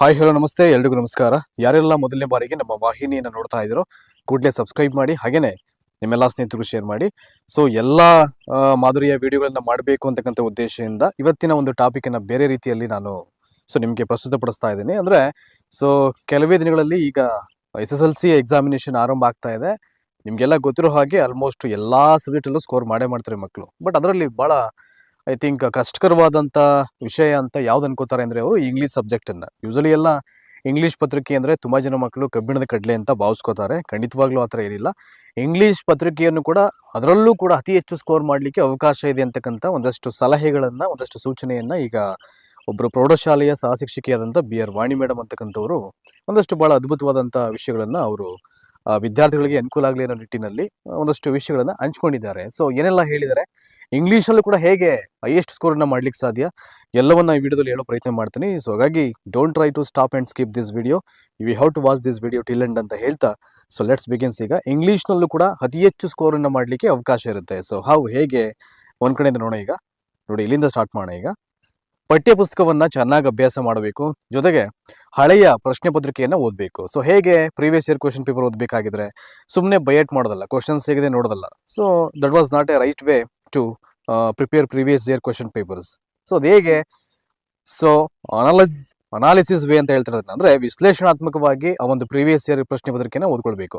Hi hello ನಮಸ್ತೆ. ಎಲ್ರಿಗೂ ನಮಸ್ಕಾರ. ಯಾರೆಲ್ಲ ಮೊದಲನೇ ಬಾರಿಗೆ ನಮ್ಮ ವಾಹಿನಿಯನ್ನು ನೋಡ್ತಾ ಇದ್ದೀರೋ, ಕೂಡಲೇ ಸಬ್ಸ್ಕ್ರೈಬ್ ಮಾಡಿ, ಹಾಗೇನೆ ನಿಮ್ಮೆಲ್ಲ ಸ್ನೇಹಿತರಿಗೂ ಶೇರ್ ಮಾಡಿ. ಸೊ ಎಲ್ಲ ಮಾದರಿಯ ವಿಡಿಯೋಗಳನ್ನ ಮಾಡಬೇಕು ಅಂತಕ್ಕಂಥ ಉದ್ದೇಶದಿಂದ ಇವತ್ತಿನ ಒಂದು ಟಾಪಿಕನ್ನು ಬೇರೆ ರೀತಿಯಲ್ಲಿ ನಾನು ಸೊ ನಿಮಗೆ ಪ್ರಸ್ತುತಪಡಿಸ್ತಾ ಇದ್ದೀನಿ. ಅಂದರೆ ಸೊ ಕೆಲವೇ ದಿನಗಳಲ್ಲಿ ಈಗ S S L C examination ಆರಂಭ ಆಗ್ತಾ ಇದೆ. ನಿಮಗೆಲ್ಲ ಗೊತ್ತಿರೋ ಹಾಗೆ ಆಲ್ಮೋಸ್ಟ್ ಎಲ್ಲ ಸಬ್ಜೆಕ್ಟಲ್ಲೂ ಸ್ಕೋರ್ ಮಾಡೇ ಮಾಡ್ತಾರೆ ಮಕ್ಕಳು ಬಟ್ ಅದರಲ್ಲಿ ಭಾಳ ಐ ಥಿಂಕ್ ಕಷ್ಟಕರವಾದಂಥ ವಿಷಯ ಅಂತ ಯಾವ್ದು ಅನ್ಕೋತಾರೆ ಅಂದರೆ ಅವರು ಇಂಗ್ಲೀಷ್ ಸಬ್ಜೆಕ್ಟನ್ನು ಯೂಸಲಿ ಎಲ್ಲ ಇಂಗ್ಲೀಷ್ ಪತ್ರಿಕೆ ಅಂದರೆ ತುಂಬ ಜನ ಮಕ್ಕಳು ಕಬ್ಬಿಣದ ಕಡಲೆ ಅಂತ ಭಾವಿಸ್ಕೋತಾರೆ. ಖಂಡಿತವಾಗ್ಲೂ ಆ ಥರ ಏನಿಲ್ಲ. ಇಂಗ್ಲೀಷ್ ಪತ್ರಿಕೆಯನ್ನು ಕೂಡ ಅದರಲ್ಲೂ ಕೂಡ ಅತಿ ಹೆಚ್ಚು ಸ್ಕೋರ್ ಮಾಡಲಿಕ್ಕೆ ಅವಕಾಶ ಇದೆ ಅಂತಕ್ಕಂಥ ಒಂದಷ್ಟು ಸಲಹೆಗಳನ್ನು, ಒಂದಷ್ಟು ಸೂಚನೆಯನ್ನು ಈಗ ಒಬ್ಬರು ಪ್ರೌಢಶಾಲೆಯ ಸಹ ಶಿಕ್ಷಕಿಯಾದಂಥ ಬಿ ಆರ್ ವಾಣಿ ಮೇಡಮ್ ಅಂತಕ್ಕಂಥವ್ರು ಒಂದಷ್ಟು ಭಾಳ ಅದ್ಭುತವಾದಂಥ ವಿಷಯಗಳನ್ನು ಅವರು ವಿದ್ಯಾರ್ಥಿಗಳಿಗೆ ಅನುಕೂಲ ಆಗಲಿ ಅನ್ನೋ ನಿಟ್ಟಿನಲ್ಲಿ ಒಂದಷ್ಟು ವಿಷಯಗಳನ್ನು ಹಂಚ್ಕೊಂಡಿದ್ದಾರೆ. ಸೊ ಏನೆಲ್ಲ ಹೇಳಿದ್ದಾರೆ? ಇಂಗ್ಲೀಷಲ್ಲೂ ಕೂಡ ಹೇಗೆ ಹೈಯೆಸ್ಟ್ ಸ್ಕೋರನ್ನು ಮಾಡ್ಲಿಕ್ಕೆ ಸಾಧ್ಯ? ಎಲ್ಲವನ್ನ ಈ ವಿಡಿಯೋದಲ್ಲಿ ಹೇಳೋ ಪ್ರಯತ್ನ ಮಾಡ್ತೀನಿ. ಸೊ ಹಾಗಾಗಿ don't try to stop and skip this video we how to watch this video till end ಅಂತ ಹೇಳ್ತಾ ಸೊ ಲೆಟ್ಸ್ ಬಿಗಿನ್ಸ್ ಈಗ ಇಂಗ್ಲೀಷ್ನಲ್ಲೂ ಕೂಡ ಅತಿ ಹೆಚ್ಚು ಸ್ಕೋರನ್ನು ಮಾಡಲಿಕ್ಕೆ ಅವಕಾಶ ಇರುತ್ತೆ. ಸೊ ಹೌ ಹೇಗೆ? ಒಂದು ಕಡೆಯಿಂದ ನೋಡೋಣ ಈಗ. ನೋಡಿ, ಇಲ್ಲಿಂದ ಸ್ಟಾರ್ಟ್ ಮಾಡೋಣ ಈಗ. ಪಠ್ಯ ಪುಸ್ತಕವನ್ನ ಚೆನ್ನಾಗಿ ಅಭ್ಯಾಸ ಮಾಡಬೇಕು. ಜೊತೆಗೆ ಹಳೆಯ ಪ್ರಶ್ನೆ ಪತ್ರಿಕೆಯನ್ನು ಓದಬೇಕು. ಸೊ ಹೇಗೆ ಪ್ರೀವಿಯಸ್ ಇಯರ್ ಕ್ವಶನ್ ಪೇಪರ್ ಓದಬೇಕಾಗಿದ್ರೆ ಸುಮ್ಮನೆ ಬಯಟ್ ಮಾಡೋದಲ್ಲ ಕ್ವಶನ್ಸ್ ಹೇಗಿದೆ ನೋಡೋದಲ್ಲ. So that was not a right way to prepare previous year question papers so ಅದು ಹೇಗೆ? ಸೊ ಅನಾಲಿಸ್ ಅನಾಲಿಸಿಸ್ ವೇ ಅಂತ ಹೇಳ್ತಿರೋದನ್ನ. ಅಂದ್ರೆ ವಿಶ್ಲೇಷಣಾತ್ಮಕವಾಗಿ ಆ ಒಂದು ಪ್ರೀವಿಯಸ್ ಇಯರ್ ಪ್ರಶ್ನೆ ಪತ್ರಿಕೆನ ಓದ್ಕೊಳ್ಬೇಕು.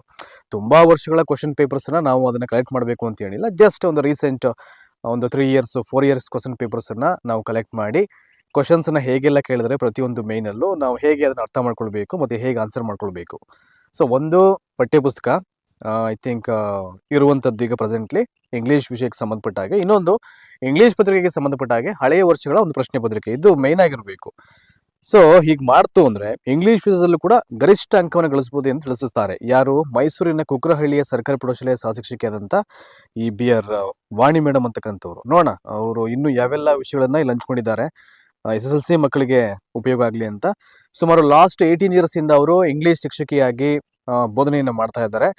ತುಂಬಾ ವರ್ಷಗಳ ಕ್ವಶನ್ ಪೇಪರ್ಸ್ನ ನಾವು ಅದನ್ನ ಕಲೆಕ್ಟ್ ಮಾಡಬೇಕು ಅಂತ ಹೇಳಿಲ್ಲ ಜಸ್ಟ್ ಒಂದು ರೀಸೆಂಟ್ ಒಂದು three years four years question ಪೇಪರ್ಸನ್ನ ನಾವು ಕಲೆಕ್ಟ್ ಮಾಡಿ ಕ್ವಶನ್ಸನ್ನು ಹೇಗೆಲ್ಲ ಕೇಳಿದ್ರೆ ಪ್ರತಿಯೊಂದು ಮೇಯ್ನಲ್ಲೂ ನಾವು ಹೇಗೆ ಅದನ್ನ ಅರ್ಥ ಮಾಡ್ಕೊಳ್ಬೇಕು ಮತ್ತೆ ಹೇಗೆ ಆನ್ಸರ್ ಮಾಡ್ಕೊಳ್ಬೇಕು. ಸೊ ಒಂದು ಪಠ್ಯಪುಸ್ತಕ ಐ ಥಿಂಕ್ ಇರುವಂಥದ್ದು ಈಗ ಪ್ರೆಸೆಂಟ್ಲಿ ಇಂಗ್ಲೀಷ್ ವಿಷಯಕ್ಕೆ ಸಂಬಂಧಪಟ್ಟ ಹಾಗೆ. ಇನ್ನೊಂದು ಇಂಗ್ಲೀಷ್ ಪತ್ರಿಕೆಗೆ ಸಂಬಂಧಪಟ್ಟ ಹಾಗೆ ಹಳೆಯ ವರ್ಷಗಳ ಒಂದು ಪ್ರಶ್ನೆ ಪತ್ರಿಕೆ. ಇದು ಮೇನ್ ಆಗಿರಬೇಕು. ಸೊ ಹೀಗೆ ಮಾಡ್ತು ಅಂದ್ರೆ ಇಂಗ್ಲಿಷ್ ವಿಷಯದಲ್ಲೂ ಕೂಡ ಗರಿಷ್ಠ ಅಂಕವನ್ನು ಗಳಿಸಬಹುದು ಎಂದು ತಿಳಿಸುತ್ತಾರೆ ಯಾರು ಮೈಸೂರಿನ ಕುಕ್ರಹಳ್ಳಿಯ ಸರ್ಕಾರಿ ಪ್ರೌಢಶಾಲೆಯ ಸಹಶಿಕ್ಷಕಿಯಾದಂಥ ಈ ಬಿ ಆರ್ ವಾಣಿ ಮೇಡಮ್ ಅಂತಕ್ಕಂಥವ್ರು ನೋಡೋಣ, ಅವರು ಇನ್ನು ಯಾವೆಲ್ಲ ವಿಷಯಗಳನ್ನ ಇಲ್ಲಿ ಹಂಚ್ಕೊಂಡಿದ್ದಾರೆ. ಎಸ್ ಎಸ್ ಎಲ್ ಸಿ ಮಕ್ಕಳಿಗೆ ಉಪಯೋಗ ಆಗಲಿ ಅಂತ. ಸುಮಾರು ಲಾಸ್ಟ್ ಏಯ್ಟೀನ್ ಇಯರ್ಸ್ ಇಂದ ಅವರು ಇಂಗ್ಲಿಷ್ ಶಿಕ್ಷಕಿಯಾಗಿ ಬೋಧನೆಯನ್ನು ಮಾಡ್ತಾ ಇದ್ದಾರೆ.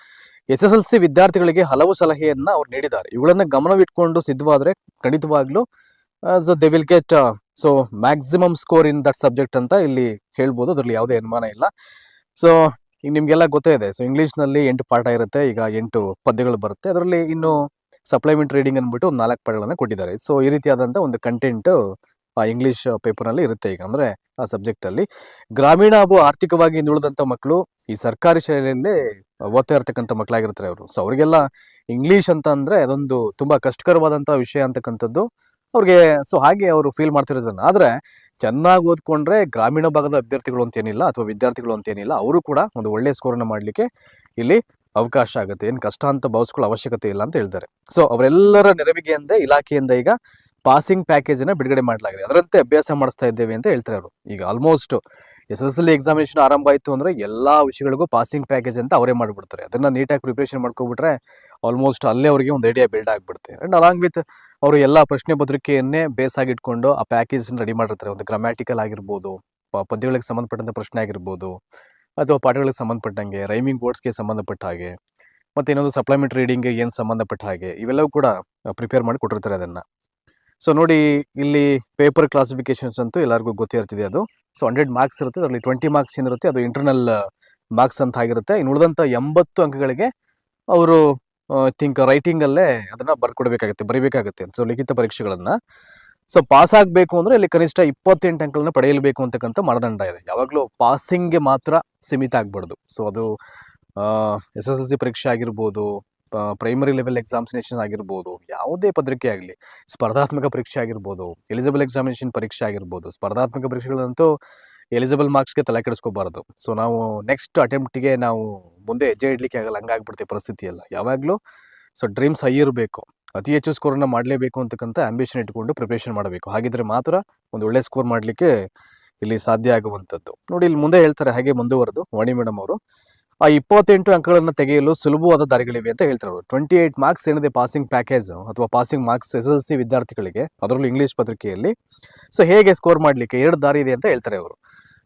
ಎಸ್ ಎಸ್ ಎಲ್ ಸಿ ವಿದ್ಯಾರ್ಥಿಗಳಿಗೆ ಹಲವು ಸಲಹೆಯನ್ನ ಅವ್ರು ನೀಡಿದ್ದಾರೆ. ಇವುಗಳನ್ನ ಗಮನವಿಟ್ಕೊಂಡು ಸಿದ್ಧವಾದ್ರೆ ಖಂಡಿತವಾಗ್ಲೂ they will get so maximum score in that subject ಅಂತ ಇಲ್ಲಿ ಹೇಳ್ಬೋದು. ಅದರಲ್ಲಿ ಯಾವುದೇ ಅನುಮಾನ ಇಲ್ಲ. ಸೊ ಈಗ ನಿಮಗೆಲ್ಲ ಗೊತ್ತೇ ಇದೆ. ಸೊ ಇಂಗ್ಲೀಷ್ನಲ್ಲಿ ಎಂಟು ಪಾಠ ಇರುತ್ತೆ. ಈಗ ಎಂಟು ಪದ್ಯಗಳು ಬರುತ್ತೆ. ಅದರಲ್ಲಿ ಇನ್ನು ಸಪ್ಲಿಮೆಂಟ್ ರೀಡಿಂಗ್ ಅಂದ್ಬಿಟ್ಟು ಒಂದು ನಾಲ್ಕು ಪಾಠಗಳನ್ನು ಕೊಟ್ಟಿದ್ದಾರೆ. ಸೊ ಈ ರೀತಿಯಾದಂಥ ಒಂದು ಕಂಟೆಂಟ್ ಇಂಗ್ಲೀಷ್ ಪೇಪರ್ನಲ್ಲಿ ಇರುತ್ತೆ ಈಗ ಅಂದರೆ ಆ ಸಬ್ಜೆಕ್ಟಲ್ಲಿ ಗ್ರಾಮೀಣ ಹಾಗೂ ಆರ್ಥಿಕವಾಗಿ ಹಿಂದುಳಿದಂಥ ಮಕ್ಕಳು ಈ ಸರ್ಕಾರಿ ಶಾಲೆಯಲ್ಲಿ ಓದ್ತಾ ಇರ್ತಕ್ಕಂಥ ಮಕ್ಕಳಾಗಿರ್ತಾರೆ ಅವರು. ಸೊ ಅವರಿಗೆಲ್ಲ ಇಂಗ್ಲೀಷ್ ಅಂತ ಅಂದರೆ ಅದೊಂದು ತುಂಬ ಕಷ್ಟಕರವಾದಂಥ ವಿಷಯ ಅಂತಕ್ಕಂಥದ್ದು. ಅವ್ರಿಗೆ ಸೊ ಹಾಗೆ ಅವರು ಫೀಲ್ ಮಾಡ್ತಿರೋದನ್ನ. ಆದರೆ, ಚೆನ್ನಾಗಿ ಓದ್ಕೊಂಡ್ರೆ ಗ್ರಾಮೀಣ ಭಾಗದ ಅಭ್ಯರ್ಥಿಗಳು ಅಂತೇನಿಲ್ಲ ಅಥವಾ ವಿದ್ಯಾರ್ಥಿಗಳು ಅಂತೇನಿಲ್ಲ ಅವರು ಕೂಡ ಒಂದು ಒಳ್ಳೆಯ ಸ್ಕೋರನ್ನು ಮಾಡಲಿಕ್ಕೆ ಇಲ್ಲಿ ಅವಕಾಶ ಆಗುತ್ತೆ. ಏನು ಕಷ್ಟ ಅಂತ ಭಾವಿಸ್ಕೊಳ್ಳೋ ಅವಶ್ಯಕತೆ ಇಲ್ಲ ಅಂತ ಹೇಳ್ತಾರೆ. ಸೊ ಅವರೆಲ್ಲರ ನೆರವಿಗೆ ಅಂದೇ, ಇಲಾಖೆಯಿಂದ ಈಗ ಪಾಸಿಂಗ್ ಪ್ಯಾಕೇಜ್ ಅನ್ನ ಬಿಡುಗಡೆ ಮಾಡಲಾಗಿದೆ. ಅದರಂತೆ ಅಭ್ಯಾಸ ಮಾಡಿಸ್ತಾ ಇದ್ದೇವೆ ಅಂತ ಹೇಳ್ತಾರೆ ಅವರು. ಈಗ almost S S L examination ಆರಂಭ ಆಯಿತು ಅಂದ್ರೆ ಎಲ್ಲಾ ವಿಷಯಗಳಿಗೂ ಪಾಸಿಂಗ್ ಪ್ಯಾಕೇಜ್ ಅಂತ ಅವರೇ ಮಾಡಿಬಿಡ್ತಾರೆ. ಅದನ್ನ ನೀಟಾಗಿ ಪ್ರಿಪ್ರೇಷನ್ ಮಾಡ್ಕೊಬಿಟ್ರೆ ಆಲ್ಮೋಸ್ಟ್ ಅಲ್ಲೇ ಅವರಿಗೆ ಒಂದು ಐಡಿಯಾ ಬಿಲ್ಡ್ ಆಗಿಬಿಡುತ್ತೆ. ಅಂಡ್ ಅಲಾಂಗ್ ವಿತ್ ಅವರು ಎಲ್ಲ ಪ್ರಶ್ನೆ ಪತ್ರಿಕೆಯನ್ನೇ ಬೇಸ್ ಆಗಿಟ್ಕೊಂಡು ಆ ಪ್ಯಾಕೇಜ್ ರೆಡಿ ಮಾಡಿರ್ತಾರೆ. ಒಂದು ಗ್ರಾಮ್ಯಾಟಿಕಲ್ ಆಗಿರ್ಬೋದು ಪದ್ಯಗಳಿಗೆ ಸಂಬಂಧಪಟ್ಟಂತ ಪ್ರಶ್ನೆ ಆಗಿರ್ಬೋದು, ಅಥವಾ ಪಾಠಗಳಿಗೆ ಸಂಬಂಧಪಟ್ಟಂಗೆ ರೈಮಿಂಗ್ ವರ್ಡ್ಸ್ಗೆ ಸಂಬಂಧಪಟ್ಟ ಹಾಗೆ, ಮತ್ತೆ ಇನ್ನೊಂದು ಸಪ್ಲಿಮೆಂಟ್ ರೀಡಿಂಗ್ಗೆ ಏನು ಸಂಬಂಧಪಟ್ಟ ಹಾಗೆ, ಇವೆಲ್ಲವೂ ಕೂಡ ಪ್ರಿಪೇರ್ ಮಾಡಿ ಕೊಟ್ಟಿರ್ತಾರೆ ಅದನ್ನ. ಸೊ ನೋಡಿ ಇಲ್ಲಿ ಪೇಪರ್ ಕ್ಲಾಸಿಫಿಕೇಶನ್ಸ್ ಅಂತೂ ಎಲ್ಲರಿಗೂ ಗೊತ್ತೇ ಇರ್ತಿದೆ ಅದು. ಸೊ ಹಂಡ್ರೆಡ್ ಮಾರ್ಕ್ಸ್ ಇರುತ್ತೆ, ಅದರಲ್ಲಿ ಟ್ವೆಂಟಿ ಮಾರ್ಕ್ಸ್ ಏನಿರುತ್ತೆ, ಅದು ಇಂಟರ್ನಲ್ ಮಾರ್ಕ್ಸ್ ಅಂತ ಆಗಿರುತ್ತೆ. ಇನ್ನು ಉಳಿದಂಥ ಎಂಬತ್ತು ಅಂಕಗಳಿಗೆ ಅವರು ಥಿಂಕ್ ರೈಟಿಂಗಲ್ಲೇ ಅದನ್ನು ಬರ್ಕೊಡ್ಬೇಕಾಗುತ್ತೆ ಬರೀಬೇಕಾಗುತ್ತೆ ಸೊ ಲಿಖಿತ ಪರೀಕ್ಷೆಗಳನ್ನು. ಸೊ ಪಾಸ್ ಆಗಬೇಕು ಅಂದರೆ ಇಲ್ಲಿ ಕನಿಷ್ಠ ಇಪ್ಪತ್ತೆಂಟು ಅಂಕಗಳನ್ನ ಪಡೆಯಲೇಬೇಕು ಅಂತಕ್ಕಂಥ ಮಾನದಂಡ ಇದೆ. ಯಾವಾಗಲೂ ಪಾಸಿಂಗ್ಗೆ ಮಾತ್ರ ಸೀಮಿತ ಆಗ್ಬಾರ್ದು. ಸೊ ಅದು ಎಸ್ ಎಸ್ ಎಲ್ ಸಿ ಪರೀಕ್ಷೆ ಆಗಿರ್ಬೋದು ಪ್ರೈಮರಿ ಲೆವೆಲ್ ಎಕ್ಸಾಮಿನೇಷನ್ ಆಗಿರ್ಬೋದು, ಯಾವುದೇ ಪತ್ರಿಕೆ ಆಗಲಿ, ಸ್ಪರ್ಧಾತ್ಮಕ ಪರೀಕ್ಷೆ ಆಗಿರ್ಬೋದು ಎಲಿಜಿಬಲ್ ಎಕ್ಸಾಮಿನೇಷನ್ ಪರೀಕ್ಷೆ ಆಗಿರ್ಬೋದು, ಸ್ಪರ್ಧಾತ್ಮಕ ಪರೀಕ್ಷೆಗಳಂತೂ ಎಲಿಜಿಬಲ್ ಮಾರ್ಕ್ಸ್ಗೆ ತಲೆ ಕೆಡಿಸ್ಕೋಬಾರ್ದು. ಸೊ ನಾವು ನೆಕ್ಸ್ಟ್ ಅಟೆಂಪ್ಟಿಗೆ ನಾವು ಮುಂದೆ ಹೆಜ್ಜೆ ಇಡ್ಲಿಕ್ಕೆ ಆಗಲ್ಲ ಹಂಗಾಗ್ಬಿಡ್ತೀವಿ ಪರಿಸ್ಥಿತಿ ಎಲ್ಲ ಯಾವಾಗಲೂ ಸೊ ಡ್ರೀಮ್ಸ್ ಹೈ ಇರಬೇಕು. ಅತಿ ಹೆಚ್ಚು ಸ್ಕೋರನ್ನು ಮಾಡಲೇಬೇಕು ಅಂತಕ್ಕಂಥ ಆಂಬಿಷನ್ ಇಟ್ಕೊಂಡು ಪ್ರಿಪ್ರೇಷನ್ ಮಾಡಬೇಕು. ಹಾಗಿದ್ರೆ ಮಾತ್ರ ಒಂದು ಒಳ್ಳೆ ಸ್ಕೋರ್ ಮಾಡಲಿಕ್ಕೆ ಇಲ್ಲಿ ಸಾಧ್ಯ ಆಗುವಂಥದ್ದು. ನೋಡಿ, ಇಲ್ಲಿ ಮುಂದೆ ಹೇಳ್ತಾರೆ, ಹಾಗೆ ಮುಂದುವರೆದು. ವಾಣಿ ಮೇಡಮ್ ಅವರು. ಆ ಇಪ್ಪತ್ತೆಂಟು ಅಂಕಗಳನ್ನು ತೆಗೆಯಲು ಸುಲಭವಾದ ದಾರಿಗಳಿವೆ ಅಂತ ಹೇಳ್ತಾರೆ ಅವರು. ಟ್ವೆಂಟಿ ಏಟ್ ಮಾರ್ಕ್ಸ್ ಏನಿದೆ ಪಾಸಿಂಗ್ ಪ್ಯಾಕೇಜ್ ಅಥವಾ passing marks S L C ವಿದ್ಯಾರ್ಥಿಗಳಿಗೆ, ಅದರಲ್ಲೂ ಇಂಗ್ಲೀಷ್ ಪತ್ರಿಕೆಯಲ್ಲಿ. ಸೊ ಹೇಗೆ ಸ್ಕೋರ್ ಮಾಡಲಿಕ್ಕೆ? ಎರಡು ದಾರಿ ಇದೆ ಅಂತ ಹೇಳ್ತಾರೆ ಅವರು.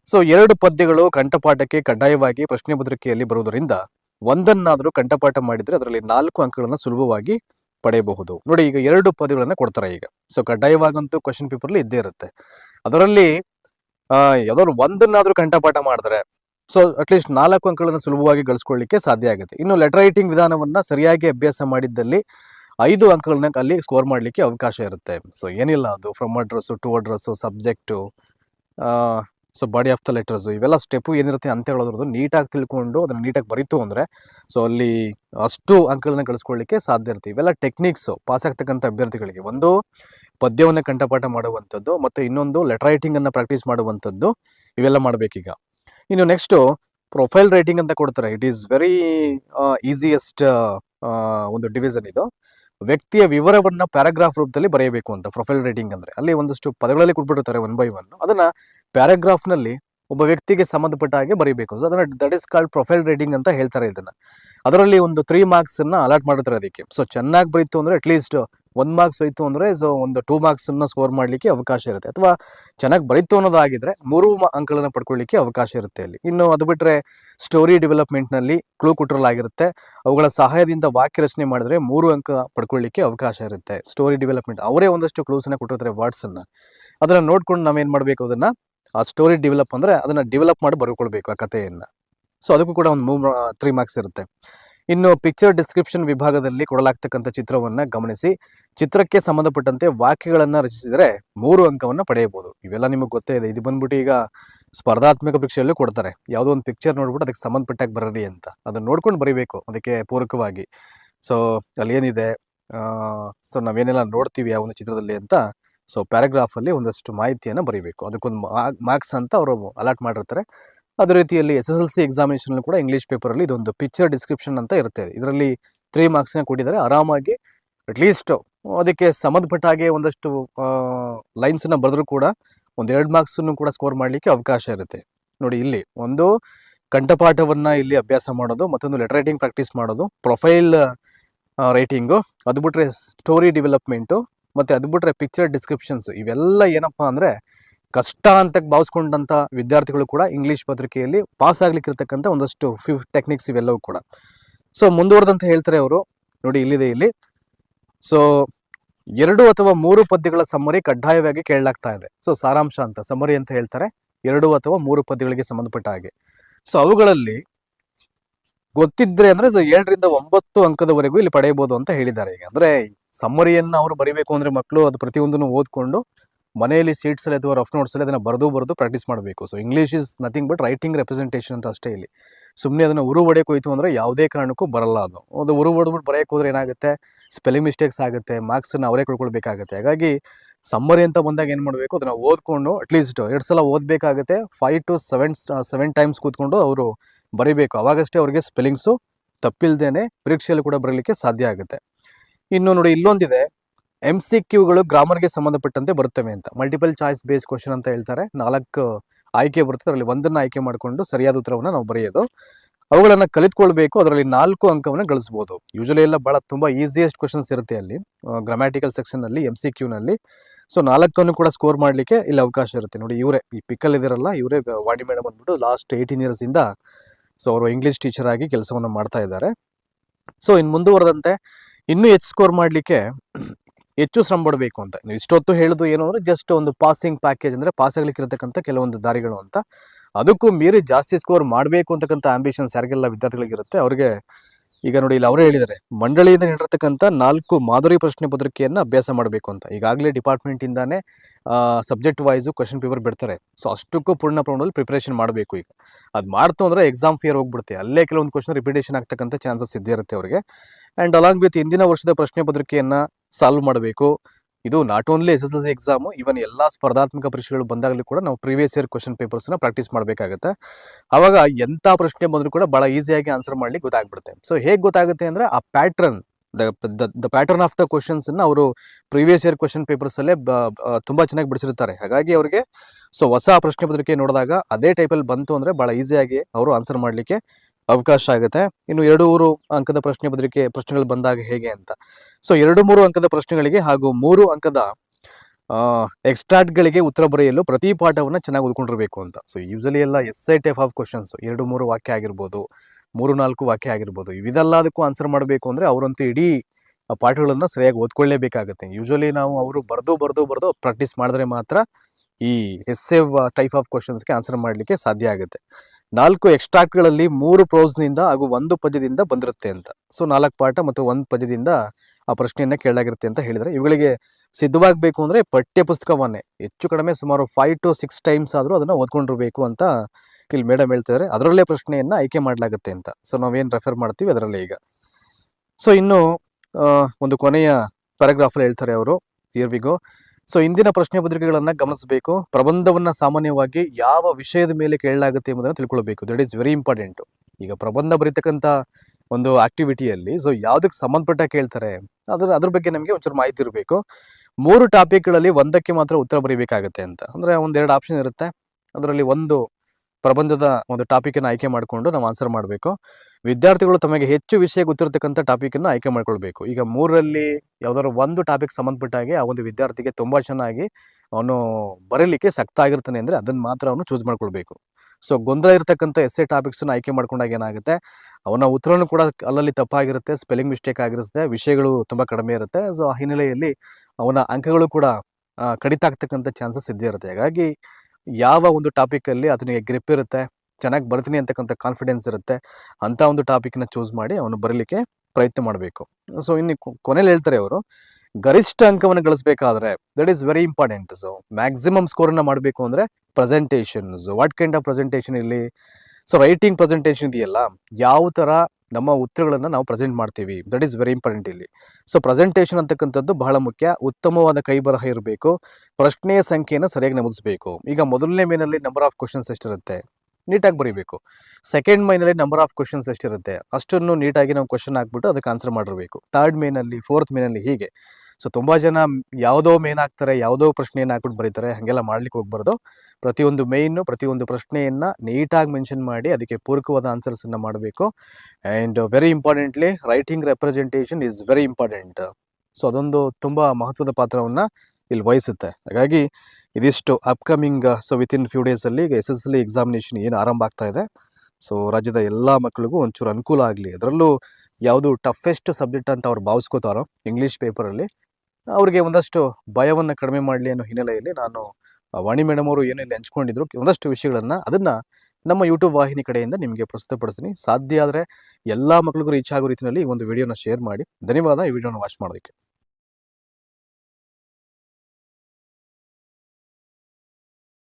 ಸೊ ಎರಡು ಪದ್ಯಗಳು ಕಂಠಪಾಠಕ್ಕೆ ಕಡ್ಡಾಯವಾಗಿ ಪ್ರಶ್ನೆ ಪತ್ರಿಕೆಯಲ್ಲಿ ಬರುವುದರಿಂದ ಒಂದನ್ನಾದರೂ ಕಂಠಪಾಠ ಮಾಡಿದರೆ ಅದರಲ್ಲಿ ನಾಲ್ಕು ಅಂಕಗಳನ್ನು ಸುಲಭವಾಗಿ ಪಡೆಯಬಹುದು. ನೋಡಿ, ಈಗ ಎರಡು ಪದ್ಯಗಳನ್ನು ಕೊಡ್ತಾರೆ ಈಗ. ಸೊ ಕಡ್ಡಾಯವಾಗಂತೂ ಕ್ವಶನ್ ಪೇಪರ್ಲಿ ಇದ್ದೇ ಇರುತ್ತೆ. ಅದರಲ್ಲಿ ಯಾವ್ದಾದ್ರು ಒಂದನ್ನಾದ್ರೂ ಕಂಠಪಾಠ ಮಾಡ್ತಾರೆ ಸೊ ಅಟ್ಲೀಸ್ಟ್ ನಾಲ್ಕು ಅಂಕಗಳನ್ನು ಸುಲಭವಾಗಿ ಗಳಿಸ್ಕೊಳ್ಳಿಕ್ಕೆ ಸಾಧ್ಯ ಆಗುತ್ತೆ. ಇನ್ನು ಲೆಟರ್ ರೈಟಿಂಗ್ ವಿಧಾನವನ್ನು ಸರಿಯಾಗಿ ಅಭ್ಯಾಸ ಮಾಡಿದ್ದಲ್ಲಿ ಐದು ಅಂಕಗಳನ್ನ ಅಲ್ಲಿ ಸ್ಕೋರ್ ಮಾಡಲಿಕ್ಕೆ ಅವಕಾಶ ಇರುತ್ತೆ. ಸೊ ಏನಿಲ್ಲ ಅದು from address to address subject so body of the letters ಇವೆಲ್ಲ ಸ್ಟೆಪ್ಪು ಏನಿರುತ್ತೆ ಅಂತ ಹೇಳೋದ್ರದ್ದು ನೀಟಾಗಿ ತಿಳ್ಕೊಂಡು ಅದನ್ನು ನೀಟಾಗಿ ಬರೀತು ಅಂದರೆ ಸೊ ಅಲ್ಲಿ ಅಷ್ಟು ಅಂಕಗಳನ್ನ ಗಳಿಸ್ಕೊಳ್ಳಿಕ್ಕೆ ಸಾಧ್ಯ ಇರುತ್ತೆ. ಇವೆಲ್ಲ ಟೆಕ್ನಿಕ್ಸು ಪಾಸ್ ಆಗ್ತಕ್ಕಂಥ ಅಭ್ಯರ್ಥಿಗಳಿಗೆ. ಒಂದು ಪದ್ಯವನ್ನು ಕಂಠಪಾಠ ಮಾಡುವಂಥದ್ದು, ಮತ್ತು ಇನ್ನೊಂದು ಲೆಟರ್ ರೈಟಿಂಗನ್ನು ಪ್ರಾಕ್ಟೀಸ್ ಮಾಡುವಂಥದ್ದು, ಇವೆಲ್ಲ ಮಾಡಬೇಕೀಗ. ಇನ್ನು ನೆಕ್ಸ್ಟು ಪ್ರೊಫೈಲ್ ರೇಟಿಂಗ್ ಅಂತ ಕೊಡ್ತಾರೆ. ಇಟ್ ಈಸ್ ವೆರಿ ಈಸಿಯೆಸ್ಟ್ ಒಂದು ಡಿವಿಷನ್ ಇದು. ವ್ಯಕ್ತಿಯ ವಿವರವನ್ನ ಪ್ಯಾರಾಗ್ರಾಫ್ ರೂಪದಲ್ಲಿ ಬರೆಯಬೇಕು ಅಂತ ಪ್ರೊಫೈಲ್ ರೇಟಿಂಗ್ ಅಂದ್ರೆ. ಅಲ್ಲಿ ಒಂದಷ್ಟು ಪದಗಳಲ್ಲಿ ಕೊಟ್ಬಿಟ್ಟಿರ್ತಾರೆ ಒನ್ ಬೈ ಒನ್ ಅದನ್ನ ಪ್ಯಾರಾಗ್ರಾಫ್ನಲ್ಲಿ ಒಬ್ಬ ವ್ಯಕ್ತಿಗೆ ಸಂಬಂಧಪಟ್ಟ ಹಾಗೆ ಬರೀಬೇಕು. ಸೊ ಅದನ್ನ that is called profile rating ಅಂತ ಹೇಳ್ತಾರೆ ಇದನ್ನ. ಅದರಲ್ಲಿ ಒಂದು ತ್ರೀ ಮಾರ್ಕ್ಸ್ ಅನ್ನ ಅಲಾಟ್ ಮಾಡಿರ್ತಾರೆ ಅದಕ್ಕೆ. ಸೊ ಚೆನ್ನಾಗಿ ಬರೀತು ಅಂದ್ರೆ ಅಟ್ಲೀಸ್ಟ್ ಒಂದ್ ಮಾರ್ಕ್ಸ್ ಹೋಯ್ತು ಅಂದ್ರೆ ಸೊ ಒಂದು ಟೂ ಮಾರ್ಕ್ಸ್ ಅನ್ನ ಸ್ಕೋರ್ ಮಾಡಲಿಕ್ಕೆ ಅವಕಾಶ ಇರುತ್ತೆ. ಅಥವಾ ಚೆನ್ನಾಗಿ ಬರೀತು ಅನ್ನೋದಾಗಿದ್ರೆ ಮೂರು ಅಂಕಗಳನ್ನು ಪಡ್ಕೊಳ್ಳಿಕ್ಕೆ ಅವಕಾಶ ಇರುತ್ತೆ ಅಲ್ಲಿ. ಇನ್ನು ಅದು ಬಿಟ್ಟರೆ ಸ್ಟೋರಿ ಡೆವಲಪ್ಮೆಂಟ್ನಲ್ಲಿ ಕ್ಲೂ ಕೊಟ್ಟಿರಲಾಗಿರುತ್ತೆ ಅವುಗಳ ಸಹಾಯದಿಂದ ವಾಕ್ಯ ರಚನೆ ಮಾಡಿದ್ರೆ ಮೂರು ಅಂಕ ಪಡ್ಕೊಳ್ಳಿಕ್ಕೆ ಅವಕಾಶ ಇರುತ್ತೆ. ಸ್ಟೋರಿ ಡೆವಲಪ್ಮೆಂಟ್ ಅವರೇ ಒಂದಷ್ಟು ಕ್ಲೂಸ್ ಅನ್ನ ಕೊಟ್ಟಿರ್ತಾರೆ ವರ್ಡ್ಸ್ ಅದನ್ನು ಅದನ್ನ ನೋಡ್ಕೊಂಡು ನಾವೇನು ಮಾಡಬೇಕು ಅದನ್ನ? ಆ ಸ್ಟೋರಿ ಡೆವಲಪ್ ಅಂದ್ರೆ ಅದನ್ನ ಡೆವಲಪ್ ಮಾಡಿ ಬರ್ಕೊಳ್ಬೇಕು ಆ ಕಥೆಯನ್ನು. ಸೊ ಅದಕ್ಕೂ ಕೂಡ ಒಂದು ಮೂರು ತ್ರೀ ಮಾರ್ಕ್ಸ್ ಇರುತ್ತೆ. ಇನ್ನು ಪಿಕ್ಚರ್ ಡಿಸ್ಕ್ರಿಪ್ಷನ್ ವಿಭಾಗದಲ್ಲಿ ಕೊಡಲಾಗ್ತಕ್ಕಂಥ ಚಿತ್ರವನ್ನ ಗಮನಿಸಿ. ಚಿತ್ರಕ್ಕೆ ಸಂಬಂಧಪಟ್ಟಂತೆ ವಾಕ್ಯಗಳನ್ನು ರಚಿಸಿದರೆ ಮೂರು ಅಂಕವನ್ನ ಪಡೆಯಬಹುದು. ಇವೆಲ್ಲ ನಿಮಗೆ ಗೊತ್ತೇ ಇದೆ. ಇದು ಬಂದ್ಬಿಟ್ಟು ಈಗ ಸ್ಪರ್ಧಾತ್ಮಕ ಪರೀಕ್ಷೆಯಲ್ಲೂ ಕೊಡ್ತಾರೆ. ಯಾವುದೋ ಒಂದು ಪಿಕ್ಚರ್ ನೋಡ್ಬಿಟ್ಟು ಅದಕ್ಕೆ ಸಂಬಂಧಪಟ್ಟಾಗಿ ಬರಲಿ ಅಂತ. ಅದನ್ನು ನೋಡ್ಕೊಂಡು ಬರೀಬೇಕು. ಅದಕ್ಕೆ ಪೂರಕವಾಗಿ. ಸೊ ಅಲ್ಲಿ ಏನಿದೆ ಸೊ ನಾವೇನೆಲ್ಲ ನೋಡ್ತೀವಿ ಯಾವ ಒಂದು ಚಿತ್ರದಲ್ಲಿ ಅಂತ. ಸೊ ಪ್ಯಾರಾಗ್ರಾಫ್ ಅಲ್ಲಿ ಒಂದಷ್ಟು ಮಾಹಿತಿಯನ್ನು ಬರೀಬೇಕು. ಅದಕ್ಕೊಂದು ಮಾರ್ಕ್ಸ್ ಅಂತ ಅವರು ಅಲರ್ಟ್ ಮಾಡಿರ್ತಾರೆ. ಅದೇ ರೀತಿಯಲ್ಲಿ S S L C examination ಕೂಡ ಇಂಗ್ಲಿಷ್ ಪೇಪರಲ್ಲಿ ಇದೊಂದು ಪಿಕ್ಚರ್ ಡಿಸ್ಕ್ರಿಪ್ಷನ್ ಅಂತ ಇರುತ್ತೆ. ಇದರಲ್ಲಿ ತ್ರೀ ಮಾರ್ಕ್ಸ್ನ ಕೊಟ್ಟಿದ್ದಾರೆ. ಆರಾಮಾಗಿ ಅಟ್ಲೀಸ್ಟ್ ಅದಕ್ಕೆ ಸಂಬಂಧಪಟ್ಟ ಹಾಗೆ ಒಂದಷ್ಟು ಲೈನ್ಸನ್ನು ಬರೆದ್ರೂ ಕೂಡ ಒಂದೆರಡು ಎರಡು ಮಾರ್ಕ್ಸನ್ನು ಕೂಡ ಸ್ಕೋರ್ ಮಾಡಲಿಕ್ಕೆ ಅವಕಾಶ ಇರುತ್ತೆ. ನೋಡಿ ಇಲ್ಲಿ ಒಂದು ಕಂಠಪಾಠವನ್ನ ಇಲ್ಲಿ ಅಭ್ಯಾಸ ಮಾಡೋದು, ಮತ್ತೊಂದು ಲೆಟರ್ ರೈಟಿಂಗ್ ಪ್ರಾಕ್ಟೀಸ್ ಮಾಡೋದು ಪ್ರೊಫೈಲ್ ರೈಟಿಂಗು ಅದು ಬಿಟ್ರೆ ಸ್ಟೋರಿ ಡೆವಲಪ್ಮೆಂಟು ಮತ್ತೆ ಅದು ಬಿಟ್ರೆ ಪಿಕ್ಚರ್ ಡಿಸ್ಕ್ರಿಪ್ಷನ್ಸ್ ಇವೆಲ್ಲ ಏನಪ್ಪಾ ಅಂದ್ರೆ ಕಷ್ಟ ಅಂತ ಭಾವಿಸ್ಕೊಂಡಂತ ವಿದ್ಯಾರ್ಥಿಗಳು ಕೂಡ ಇಂಗ್ಲಿಷ್ ಪತ್ರಿಕೆಯಲ್ಲಿ ಪಾಸ್ ಆಗ್ಲಿಕ್ಕೆ ಇರ್ತಕ್ಕಂಥ ಒಂದಷ್ಟು ಫ್ಯೂ ಟೆಕ್ನಿಕ್ಸ್ ಇವೆಲ್ಲವೂ ಕೂಡ. ಸೊ ಮುಂದುವರೆದಂತ ಹೇಳ್ತಾರೆ ಅವರು. ನೋಡಿ, ಇಲ್ಲಿದೆ ಇಲ್ಲಿ. ಸೊ ಎರಡು ಅಥವಾ ಮೂರು ಪದ್ಯಗಳ ಸಮ್ಮರಿ ಕಡ್ಡಾಯವಾಗಿ ಕೇಳಲಾಗ್ತಾ ಇದೆ. ಸೊ ಸಾರಾಂಶ ಅಂತ ಸಮ್ಮರಿ ಅಂತ ಹೇಳ್ತಾರೆ. ಎರಡು ಅಥವಾ ಮೂರು ಪದ್ಯಗಳಿಗೆ ಸಂಬಂಧಪಟ್ಟ ಹಾಗೆ. ಸೊ ಅವುಗಳಲ್ಲಿ ಗೊತ್ತಿದ್ರೆ ಅಂದ್ರೆ ಅದು ಏಳರಿಂದ ಒಂಬತ್ತು ಅಂಕದವರೆಗೂ ಇಲ್ಲಿ ಪಡೆಯಬಹುದು ಅಂತ ಹೇಳಿದ್ದಾರೆ. ಈಗ ಅಂದ್ರೆ ಸಮ್ಮರಿಯನ್ನ ಅವರು ಬರಿಬೇಕು ಅಂದ್ರೆ ಮಕ್ಕಳು ಅದು ಪ್ರತಿಯೊಂದನ್ನು ಓದ್ಕೊಂಡು ಮನೆಯಲ್ಲಿ ಸೀಟ್ಸ್ ಅಲ್ಲಿ ಅಥವಾ ರಫ್ ನೋಟ್ಸ್ ಅಲ್ಲಿ ಅದನ್ನ ಬರೆದು ಬರೆದು ಪ್ರಾಕ್ಟೀಸ್ ಮಾಡಬೇಕು. So English is nothing but writing representation ಅಂತ ಅಷ್ಟೇ ಇಲ್ಲಿ. ಸುಮ್ಮನೆ ಅದನ್ನ ಉರು ಹೊಡೆಯೋಕೆ ಹೋಯ್ತು ಅಂದ್ರೆ ಯಾವುದೇ ಕಾರಣಕ್ಕೂ ಬರಲ್ಲ ಅದು. ಅದು ಉರು ಹೊಡೆದ್ಬಿಟ್ಟು ಬರೆಯಕ್ಕೆ ಹೋದ್ರೆ ಏನಾಗುತ್ತೆ? ಸ್ಪೆಲ್ಲಿಂಗ್ ಮಿಸ್ಟೇಕ್ಸ್ ಆಗುತ್ತೆ ಮಾರ್ಕ್ಸ್ ಅನ್ನ ಅವರೇ ಕಳ್ಕೊಳ್ಬೇಕಾಗುತ್ತೆ. ಹಾಗಾಗಿ ಸಮ್ಮರಿ ಅಂತ ಬಂದಾಗ ಏನು ಮಾಡಬೇಕು? ಅದನ್ನ ಓದ್ಕೊಂಡು ಅಟ್ಲೀಸ್ಟ್ ಎರಡು ಸಲ ಓದಬೇಕಾಗುತ್ತೆ. Five to seven seven times ಕೂತ್ಕೊಂಡು ಅವರು ಬರಿಬೇಕು. ಅವಾಗಷ್ಟೇ ಅವ್ರಿಗೆ ಸ್ಪೆಲ್ಲಿಂಗ್ಸು ತಪ್ಪಿಲ್ದೇನೆ ಪರೀಕ್ಷೆಯಲ್ಲಿ ಕೂಡ ಬರಲಿಕ್ಕೆ ಸಾಧ್ಯ ಆಗುತ್ತೆ. ಇನ್ನು ನೋಡಿ ಇಲ್ಲೊಂದಿದೆ. ಎಂ ಸಿ ಕ್ಯೂಗಳು ಗ್ರಾಮರ್ಗೆ ಸಂಬಂಧಪಟ್ಟಂತೆ ಬರುತ್ತವೆ ಅಂತ. ಮಲ್ಟಿಪಲ್ ಚಾಯ್ಸ್ ಬೇಸ್ ಕ್ವಶನ್ ಅಂತ ಹೇಳ್ತಾರೆ. ನಾಲ್ಕು ಆಯ್ಕೆ ಬರುತ್ತೆ. ಅದರಲ್ಲಿ ಒಂದನ್ನು ಆಯ್ಕೆ ಮಾಡಿಕೊಂಡು ಸರಿಯಾದ ಉತ್ತರವನ್ನು ನಾವು ಬರೆಯೋದು. ಅವುಗಳನ್ನು ಕಲಿತ್ಕೊಳ್ಬೇಕು. ಅದರಲ್ಲಿ ನಾಲ್ಕು ಅಂಕವನ್ನು ಗಳಿಸ್ಬೋದು. ಯೂಶಲಿ ಎಲ್ಲ ಭಾಳ ತುಂಬ ಈಸಿಯೆಸ್ಟ್ ಕ್ವಶನ್ಸ್ ಇರುತ್ತೆ ಅಲ್ಲಿ. ಗ್ರಾಮ್ಯಾಟಿಕಲ್ ಸೆಕ್ಷನ್ನಲ್ಲಿ ಎಂ ಸಿ ಕ್ಯೂನಲ್ಲಿ ಸೊ ನಾಲ್ಕನ್ನು ಕೂಡ ಸ್ಕೋರ್ ಮಾಡಲಿಕ್ಕೆ ಇಲ್ಲಿ ಅವಕಾಶ ಇರುತ್ತೆ. ನೋಡಿ, ಇವರೇ ಈ ಪಿಕ್ಕಲ್ ಇದಿರಲ್ಲ, ಇವರೇ ವಾಡಿ ಮೇಡಮ್ ಬಂದ್ಬಿಟ್ಟು ಲಾಸ್ಟ್ ಏಯ್ಟೀನ್ ಇಯರ್ಸ್ ಇಂದ ಸೊ, ಅವರು ಇಂಗ್ಲೀಷ್ ಟೀಚರ್ ಆಗಿ ಕೆಲಸವನ್ನು ಮಾಡ್ತಾ ಇದ್ದಾರೆ. ಸೊ ಇನ್ನು ಮುಂದುವರೆದಂತೆ, ಇನ್ನೂ ಹೆಚ್ಚು ಸ್ಕೋರ್ ಮಾಡಲಿಕ್ಕೆ ಹೆಚ್ಚು ಶ್ರಮ ಪಡಬೇಕು ಅಂತ. ನೀವು ಇಷ್ಟೊತ್ತು ಹೇಳೋದು ಏನು ಅಂದರೆ ಜಸ್ಟ್ ಒಂದು ಪಾಸಿಂಗ್ ಪ್ಯಾಕೇಜ್ ಅಂದ್ರೆ ಪಾಸ್ ಆಗ್ಲಿಕ್ಕೆ ಇರತಕ್ಕಂಥ ಕೆಲವೊಂದು ದಾರಿಗಳು ಅಂತ. ಅದಕ್ಕೂ ಮೀರಿ ಜಾಸ್ತಿ ಸ್ಕೋರ್ ಮಾಡಬೇಕು ಅಂತಕ್ಕಂಥ ಆಂಬಿಷನ್ಸ್ ಯಾರಿಗೆಲ್ಲ ವಿದ್ಯಾರ್ಥಿಗಳಿಗಿರುತ್ತೆ, ಅವ್ರಿಗೆ ಈಗ ನೋಡಿ ಇಲ್ಲಿ ಅವರೇ ಹೇಳಿದ್ದಾರೆ, ಮಂಡಳಿಯಿಂದ ನೀಡಿರ್ತಕ್ಕಂಥ ನಾಲ್ಕು ಮಾದರಿ ಪ್ರಶ್ನೆ ಪತ್ರಿಕೆಯನ್ನು ಅಭ್ಯಾಸ ಮಾಡಬೇಕು ಅಂತ. ಈಗಾಗಲೇ ಡಿಪಾರ್ಟ್ಮೆಂಟ್ ಇಂದಾನೆ ಸಬ್ಜೆಕ್ಟ್ ವೈಸು ಕ್ವಶನ್ ಪೇಪರ್ ಬಿಡ್ತಾರೆ. ಸೊ ಅಷ್ಟಕ್ಕೂ ಪೂರ್ಣ ಪ್ರಮಾಣದಲ್ಲಿ ಪ್ರಿಪ್ರೇಷನ್ ಮಾಡಬೇಕು ಈಗ. ಅದು ಮಾಡ್ತು ಅಂದರೆ ಎಕ್ಸಾಮ್ ಫಿಯರ್ ಹೋಗ್ಬಿಡುತ್ತೆ. ಅಲ್ಲೇ ಕೆಲವೊಂದು ಕ್ವಶನ್ ರಿಪಿಟೇಷನ್ ಆಗ್ತಕ್ಕಂಥ ಚಾನ್ಸಸ್ ಇದ್ದೇ ಇರುತ್ತೆ ಅವರಿಗೆ. ಆ್ಯಂಡ್ ಅಲಾಂಗ್ ವಿತ್ ಹಿಂದಿನ ವರ್ಷದ ಪ್ರಶ್ನೆ ಪತ್ರಿಕೆಯನ್ನ ಸಾಲ್ವ್ ಮಾಡಬೇಕು. ಇದು not only S S L C exam even ಎಲ್ಲ ಸ್ಪರ್ಧಾತ್ಮಕ ಪರೀಕ್ಷೆಗಳು ಬಂದಾಗಲೂ ಕೂಡ ನಾವು ಪ್ರೀವಿಯಸ್ ಇಯರ್ ಕ್ವಶನ್ ಪೇಪರ್ಸ್ನ ಪ್ರಾಕ್ಟೀಸ್ ಮಾಡಬೇಕಾಗುತ್ತೆ. ಅವಾಗ ಎಂಥ ಪ್ರಶ್ನೆ ಬಂದರೂ ಕೂಡ ಬಹಳ ಈಸಿಯಾಗಿ ಆನ್ಸರ್ ಮಾಡ್ಲಿಕ್ಕೆ ಗೊತ್ತಾಗ್ಬಿಡುತ್ತೆ. ಸೊ ಹೇಗೆ ಗೊತ್ತಾಗುತ್ತೆ ಅಂದ್ರೆ ಆ pattern the pattern of the questions ಅನ್ನ ಅವರು ಪ್ರೀವಿಯಸ್ ಇಯರ್ ಕ್ವಶನ್ ಪೇಪರ್ಸ್ ಅಲ್ಲೇ ಬ- ಬ- ತುಂಬಾ ಚೆನ್ನಾಗಿ ಬಿಡಿಸಿರ್ತಾರೆ. ಹಾಗಾಗಿ ಅವರಿಗೆ ಸೊ ಹೊಸ ಪ್ರಶ್ನೆ ಪತ್ರಿಕೆ ನೋಡಿದಾಗ ಅದೇ ಟೈಪಲ್ಲಿ ಬಂತು ಅಂದ್ರೆ ಬಹಳ ಈಸಿಯಾಗಿ ಅವರು ಆನ್ಸರ್ ಮಾಡ್ಲಿಕ್ಕೆ ಅವಕಾಶ ಆಗುತ್ತೆ. ಇನ್ನು ಎರಡು ಮೂರು ಅಂಕದ ಪ್ರಶ್ನೆ ಪತ್ರಿಕೆ ಪ್ರಶ್ನೆಗಳು ಬಂದಾಗ ಹೇಗೆ ಅಂತ. ಸೊ ಎರಡು ಮೂರು ಅಂಕದ ಪ್ರಶ್ನೆಗಳಿಗೆ ಹಾಗೂ ಮೂರು ಅಂಕದ ಎಕ್ಸ್ಟ್ರಾಟ್ಗಳಿಗೆ ಉತ್ತರ ಬರೆಯಲು ಪ್ರತಿ ಪಾಠವನ್ನ ಚೆನ್ನಾಗಿ ಓದ್ಕೊಂಡಿರ್ಬೇಕು ಅಂತ. ಸೊ ಯೂಸಲಿ ಎಲ್ಲ S I type of questions ಎರಡು ಮೂರು ವಾಕ್ಯ ಆಗಿರ್ಬೋದು, ಮೂರು ನಾಲ್ಕು ವಾಕ್ಯ ಆಗಿರ್ಬೋದು ಇವೆಲ್ಲದಕ್ಕೂ ಆನ್ಸರ್ ಮಾಡಬೇಕು ಅಂದ್ರೆ ಅವರಂತೂ ಇಡೀ ಪಾಠಗಳನ್ನು ಪಾಠಗಳನ್ನ ಸರಿಯಾಗಿ ಓದ್ಕೊಳ್ಳೇಬೇಕಾಗುತ್ತೆ. ಯೂಶಲಿ ನಾವು ಅವರು ಬರೆದು ಬರೆದು ಬರೆದು ಪ್ರಾಕ್ಟೀಸ್ ಮಾಡಿದ್ರೆ ಮಾತ್ರ ಈ ಎಸ್ ಎ ಟೈಪ್ ಆಫ್ ಕ್ವಶನ್ಸ್ಗೆ ಆನ್ಸರ್ ಮಾಡಲಿಕ್ಕೆ ಸಾಧ್ಯ ಆಗುತ್ತೆ. ನಾಲ್ಕು ಎಕ್ಸ್ಟ್ರಾಕ್ಟ್ಗಳಲ್ಲಿ ಮೂರು ಪ್ರೋಸ್ನಿಂದ ಹಾಗೂ ಒಂದು ಪದ್ಯದಿಂದ ಬಂದಿರುತ್ತೆ ಅಂತ. ಸೊ, ನಾಲ್ಕು ಪಾಠ ಮತ್ತು ಒಂದು ಪದ್ಯದಿಂದ ಆ ಪ್ರಶ್ನೆಯನ್ನ ಕೇಳಲಾಗಿರುತ್ತೆ ಅಂತ ಹೇಳಿದರೆ, ಇವುಗಳಿಗೆ ಸಿದ್ಧವಾಗಬೇಕು ಅಂದರೆ ಪಠ್ಯಪುಸ್ತಕವನ್ನೇ. ಹೆಚ್ಚು ಕಡಿಮೆ ಸುಮಾರು ಫೈವ್ ಟು ಸಿಕ್ಸ್ ಟೈಮ್ಸ್ ಆದರೂ ಅದನ್ನು ಓದ್ಕೊಂಡಿರಬೇಕು ಅಂತ ಇಲ್ಲಿ ಮೇಡಮ್ ಹೇಳ್ತಿದ್ದಾರೆ. ಅದರಲ್ಲೇ ಪ್ರಶ್ನೆಯನ್ನು ಆಯ್ಕೆ ಮಾಡಲಾಗುತ್ತೆ ಅಂತ. ಸೊ, ನಾವೇನು ರೆಫರ್ ಮಾಡ್ತೀವಿ ಅದರಲ್ಲೇ ಈಗ. ಸೊ, ಇನ್ನು ಒಂದು ಕೊನೆಯ ಪ್ಯಾರಾಗ್ರಾಫಲ್ಲಿ ಹೇಳ್ತಾರೆ ಅವರು. ಇಯರ್ವಿಗೋ ಸೊ ಇಂದಿನ ಪ್ರಶ್ನೆ ಪತ್ರಿಕೆಗಳನ್ನ ಗಮನಿಸಬೇಕು. ಪ್ರಬಂಧವನ್ನ ಸಾಮಾನ್ಯವಾಗಿ ಯಾವ ವಿಷಯದ ಮೇಲೆ ಕೇಳಲಾಗುತ್ತೆ ಎಂಬುದನ್ನು ತಿಳ್ಕೊಳ್ಬೇಕು. ದಟ್ ಈಸ್ ವೆರಿ ಇಂಪಾರ್ಟೆಂಟ್ ಈಗ ಪ್ರಬಂಧ ಬರೀತಕ್ಕಂಥ ಒಂದು ಆಕ್ಟಿವಿಟಿಯಲ್ಲಿ ಸೊ ಯಾವುದಕ್ಕೆ ಸಂಬಂಧಪಟ್ಟ ಕೇಳ್ತಾರೆ, ಅದ್ರ ಅದ್ರ ಬಗ್ಗೆ ನಮಗೆ ಒಂಚೂರು ಮಾಹಿತಿ ಇರಬೇಕು. ಮೂರು ಟಾಪಿಕ್ಗಳಲ್ಲಿ ಒಂದಕ್ಕೆ ಮಾತ್ರ ಉತ್ತರ ಬರೀಬೇಕಾಗುತ್ತೆ ಅಂತ. ಅಂದರೆ ಒಂದೆರಡು ಆಪ್ಷನ್ ಇರುತ್ತೆ. ಅದರಲ್ಲಿ ಒಂದು ಪ್ರಬಂಧದ ಒಂದು ಟಾಪಿಕನ್ನು ಆಯ್ಕೆ ಮಾಡಿಕೊಂಡು ನಾವು ಆನ್ಸರ್ ಮಾಡಬೇಕು. ವಿದ್ಯಾರ್ಥಿಗಳು ತಮಗೆ ಹೆಚ್ಚು ವಿಷಯ ಗೊತ್ತಿರತಕ್ಕಂಥ ಟಾಪಿಕನ್ನು ಆಯ್ಕೆ ಮಾಡ್ಕೊಳ್ಬೇಕು. ಈಗ ಮೂರರಲ್ಲಿ ಯಾವ್ದಾದ್ರು ಒಂದು ಟಾಪಿಕ್ ಸಂಬಂಧಪಟ್ಟ ಹಾಗೆ ಆ ಒಂದು ವಿದ್ಯಾರ್ಥಿಗೆ ತುಂಬ ಚೆನ್ನಾಗಿ ಅವನು ಬರೀಲಿಕ್ಕೆ ಸಕ್ತ ಆಗಿರ್ತಾನೆ ಅಂದರೆ ಅದನ್ನು ಮಾತ್ರ ಅವನು ಚೂಸ್ ಮಾಡ್ಕೊಳ್ಬೇಕು. ಸೊ ಗೊಂದಲ ಇರತಕ್ಕಂಥ ಎಸ್ ಎ ಟಾಪಿಕ್ಸನ್ನು ಆಯ್ಕೆ ಮಾಡ್ಕೊಂಡಾಗ ಏನಾಗುತ್ತೆ? ಅವನ ಉತ್ತರನೂ ಕೂಡ ಅಲ್ಲಲ್ಲಿ ತಪ್ಪಾಗಿರುತ್ತೆ ಸ್ಪೆಲ್ಲಿಂಗ್ ಮಿಸ್ಟೇಕ್ ಆಗಿರುತ್ತೆ, ವಿಷಯಗಳು ತುಂಬ ಕಡಿಮೆ ಇರುತ್ತೆ. ಸೊ ಆ ಹಿನ್ನೆಲೆಯಲ್ಲಿ ಅವನ ಅಂಕಗಳು ಕೂಡ ಕಡಿತ ಆಗ್ತಕ್ಕಂಥ ಚಾನ್ಸಸ್ ಇದ್ದೇ ಇರುತ್ತೆ. ಹಾಗಾಗಿ ಯಾವ ಒಂದು ಟಾಪಿಕಲ್ಲಿ ಅದನಿಗೆ ಗ್ರಿಪ್ ಇರುತ್ತೆ, ಚೆನ್ನಾಗಿ ಬರ್ತೀನಿ ಅಂತಕ್ಕಂಥ ಕಾನ್ಫಿಡೆನ್ಸ್ ಇರುತ್ತೆ ಅಂಥ ಒಂದು ಟಾಪಿಕ್ನ ಚೂಸ್ ಮಾಡಿ ಅವನು ಬರಲಿಕ್ಕೆ ಪ್ರಯತ್ನ ಮಾಡಬೇಕು. ಸೊ ಇನ್ನು ಕೊನೆಯಲ್ಲಿ ಹೇಳ್ತಾರೆ ಅವರು ಗರಿಷ್ಠ ಅಂಕವನ್ನು ಗಳಿಸಬೇಕಾದ್ರೆ that is very important so maximum ಸ್ಕೋರನ್ನು ಮಾಡಬೇಕು ಅಂದರೆ presentations what kind of presentation ಇಲ್ಲಿ ಸೊ ರೈಟಿಂಗ್ ಪ್ರೆಸೆಂಟೇಷನ್ ಇದೆಯಲ್ಲ, ಯಾವ ಥರ ನಮ್ಮ ಉತ್ತರಗಳನ್ನು ನಾವು ಪ್ರೆಸೆಂಟ್ ಮಾಡ್ತೀವಿ? ದಟ್ ಈಸ್ ವೆರಿ ಇಂಪಾರ್ಟೆಂಟ್ ಇಲ್ಲಿ. ಸೊ ಪ್ರೆಸೆಂಟೇಷನ್ ಅಂತಕ್ಕಂಥದ್ದು ಬಹಳ ಮುಖ್ಯ. ಉತ್ತಮವಾದ ಕೈ ಬರಹ ಇರಬೇಕು. ಪ್ರಶ್ನೆಯ ಸಂಖ್ಯೆಯನ್ನು ಸರಿಯಾಗಿ ನಮೂದಿಸಬೇಕು. ಈಗ ಮೊದಲನೇ ಮೇನಲ್ಲಿ ನಂಬರ್ ಆಫ್ ಕ್ವಶನ್ಸ್ ಎಷ್ಟಿರುತ್ತೆ? ನೀಟಾಗಿ ಬರೀಬೇಕು. ಸೆಕೆಂಡ್ ಮೈನಲ್ಲಿ ನಂಬರ್ ಆಫ್ ಕ್ವಶನ್ಸ್ ಎಷ್ಟಿರುತ್ತೆ? ಅಷ್ಟನ್ನು ನೀಟಾಗಿ ನಾವು ಕ್ವಶನ್ ಹಾಕ್ಬಿಟ್ಟು ಅದಕ್ಕೆ ಆನ್ಸರ್ ಮಾಡಿರಬೇಕು. ಥರ್ಡ್ ಮೇನಲ್ಲಿ ಫೋರ್ತ್ ಮೇನಲ್ಲಿ ಹೀಗೆ. ಸೊ ತುಂಬ ಜನ ಯಾವುದೋ ಮೇನ್ ಹಾಕ್ತಾರೆ ಯಾವುದೋ ಪ್ರಶ್ನೆಯನ್ನು ಹಾಕ್ಬಿಟ್ಟು ಬರೀತಾರೆ, ಹಾಗೆಲ್ಲ ಮಾಡ್ಲಿಕ್ಕೆ ಹೋಗ್ಬಾರ್ದು. ಪ್ರತಿಯೊಂದು ಮೇಯ್ನು ಪ್ರತಿಯೊಂದು ಪ್ರಶ್ನೆಯನ್ನು ನೀಟಾಗಿ ಮೆನ್ಷನ್ ಮಾಡಿ ಅದಕ್ಕೆ ಪೂರಕವಾದ ಆನ್ಸರ್ಸನ್ನು ಮಾಡಬೇಕು. And very importantly writing representation is very important so ಅದೊಂದು ತುಂಬ ಮಹತ್ವದ ಪಾತ್ರವನ್ನು ಇಲ್ಲಿ ವಹಿಸುತ್ತೆ. ಹಾಗಾಗಿ ಇದಿಷ್ಟು ಅಪ್ಕಮಿಂಗ್ ಸೊ ವಿತಿನ್ ಫ್ಯೂ ಡೇಸಲ್ಲಿ ಎಸ್ ಎಸ್ ಎಲ್ ಎಕ್ಸಾಮಿನೇಷನ್ ಏನು ಆರಂಭ ಆಗ್ತಾ ಇದೆ. ಸೊ ರಾಜ್ಯದ ಎಲ್ಲ ಮಕ್ಕಳಿಗೂ ಒಂಚೂರು ಅನುಕೂಲ ಆಗಲಿ. ಅದರಲ್ಲೂ ಯಾವುದು ಟಫೆಸ್ಟ್ ಸಬ್ಜೆಕ್ಟ್ ಅಂತ ಅವ್ರು ಭಾವಿಸ್ಕೋತಾರೋ ಇಂಗ್ಲೀಷ್ ಪೇಪರಲ್ಲಿ ಅವ್ರಿಗೆ ಒಂದಷ್ಟು ಭಯವನ್ನು ಕಡಿಮೆ ಮಾಡಲಿ ಅನ್ನೋ ಹಿನ್ನೆಲೆಯಲ್ಲಿ ನಾನು ವಾಣಿ ಮೇಡಮ್ ಅವರು ಏನೆಲ್ಲ ಹಂಚ್ಕೊಂಡಿದ್ರು, ಒಂದಷ್ಟು ವಿಷಯಗಳನ್ನು ಅದನ್ನು ನಮ್ಮ ಯೂಟ್ಯೂಬ್ ವಾಹಿನಿ ಕಡೆಯಿಂದ ನಿಮಗೆ ಪ್ರಸ್ತುತಪಡಿಸ್ತೀನಿ. ಸಾಧ್ಯ ಆದರೆ ಎಲ್ಲ ಮಕ್ಕಳಿಗೂ ರೀಚ್ ಆಗೋ ರೀತಿಯಲ್ಲಿ ಈ ಒಂದು ವಿಡಿಯೋನ ಶೇರ್ ಮಾಡಿ. ಧನ್ಯವಾದ. ಈ ವಿಡಿಯೋನ ವಾಚ್ ಮಾಡೋದಕ್ಕೆ.